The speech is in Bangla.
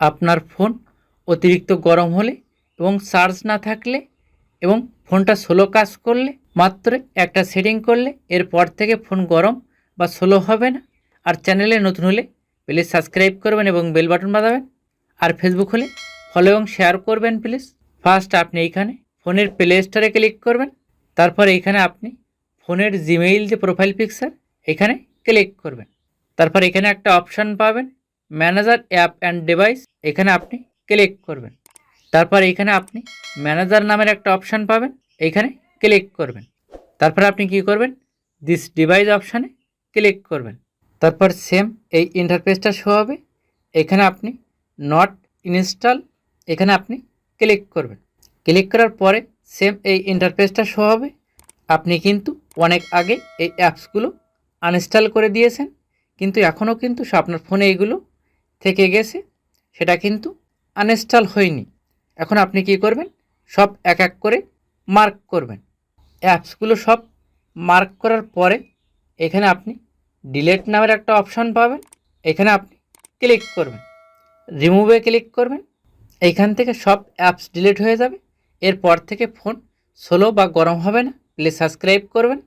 আপনার ফোন অতিরিক্ত গরম হলে এবং চার্জ না থাকলে এবং ফোনটা স্লো কাজ করলে, মাত্র একটা সেটিং করলে এরপর থেকে ফোন গরম বা স্লো হবে না। আর চ্যানেলে নতুন হলে প্লিজ সাবস্ক্রাইব করবেন এবং বেল বাটন বাজাবেন। আর ফেসবুক হলে ফলো এবং শেয়ার করবেন প্লিজ। ফার্স্ট আপনি এইখানে ফোনের প্লে স্টোরে ক্লিক করবেন। তারপর এইখানে আপনি ফোনের জিমেইল যে প্রোফাইল পিকচার এখানে ক্লিক করবেন। তারপর এখানে একটা অপশান পাবেন। ম্যানেজার অ্যাপ অ্যান্ড ডিভাইস এখানে আপনি ক্লিক করবেন। তারপর এখানে আপনি ম্যানেজার নামের একটা অপশান পাবেন এইখানে ক্লিক করবেন। তারপর আপনি কি করবেন? দিস ডিভাইস অপশানে ক্লিক করবেন। তারপর সেম এই ইন্টারফেসটা শো হবে। এখানে আপনি নট ইনস্টল এখানে আপনি ক্লিক করবেন। ক্লিক করার পরে সেম এই ইন্টারফেসটা শো হবে। আপনি কিন্তু অনেক আগে এই অ্যাপসগুলো আনইনস্টল করে দিয়েছেন। কিন্তু এখনও কিন্তু আপনার ফোনে এইগুলো থেকে গেছে, সেটা কিন্তু আনইনস্টল হয়নি। এখন আপনি কি করবেন? সব এক এক করে মার্ক করবেন। অ্যাপসগুলো সব মার্ক করার পরে এখানে আপনি ডিলেট নামের একটা অপশান পাবেন। এখানে আপনি ক্লিক করবেন। রিমুভে ক্লিক করবেন। এইখান থেকে সব অ্যাপস ডিলিট হয়ে যাবে। এরপর থেকে ফোন স্লো বা গরম হবে না। প্লিজ সাবস্ক্রাইব করবেন।